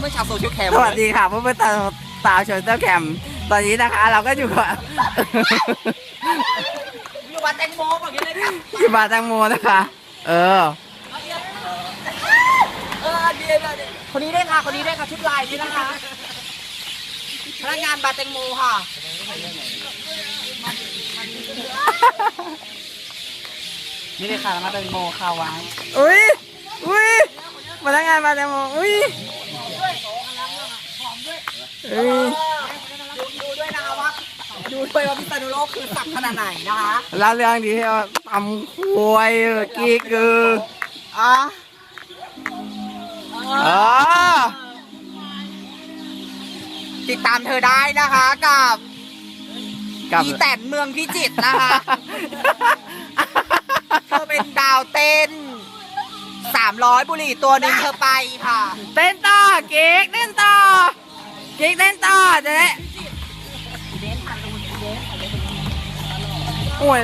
เมื่อชาวโซเชียลแคมสวัสดีค่ะเพื่อนๆสาวชนเจ้าแคมตอนนี้นะคะ เราก็อยู่กับอยู่วัดแตงโมแบบนี้เลยค่ะอยู่บาร์แตงโมนะคะ เออเออเดียวเดี๋ยวคนนี้ได้วยค่ะ คนนี้ได้วยค่ะ ชุดลายนี้นะคะ พนักงานบาร์แตงโมค่ะนี่เลยค่ะมาแตงโมค่ะวางอุ้ยอุ้ยพนักงานบาร์แตงโมอุ้ย อุ้ยดูดูด้วยนะคะว่าดูด้วยว่าพิษณุโลกคือสักขนาดไหนนะคะแล้วเรื่องที่ว่าทำควยเมื่อกี้คืออะเออติดตามเธอได้นะคะกับกับอีแตนเมืองพิจิตรนะคะเธอเป็นดาวเต้น300บุหรี่ตัวหนึ่งเธอไปค่ะ เต้นต่อเก๊กเต้นต่อเก๊กเต้นต่อเจ๊โอ้ย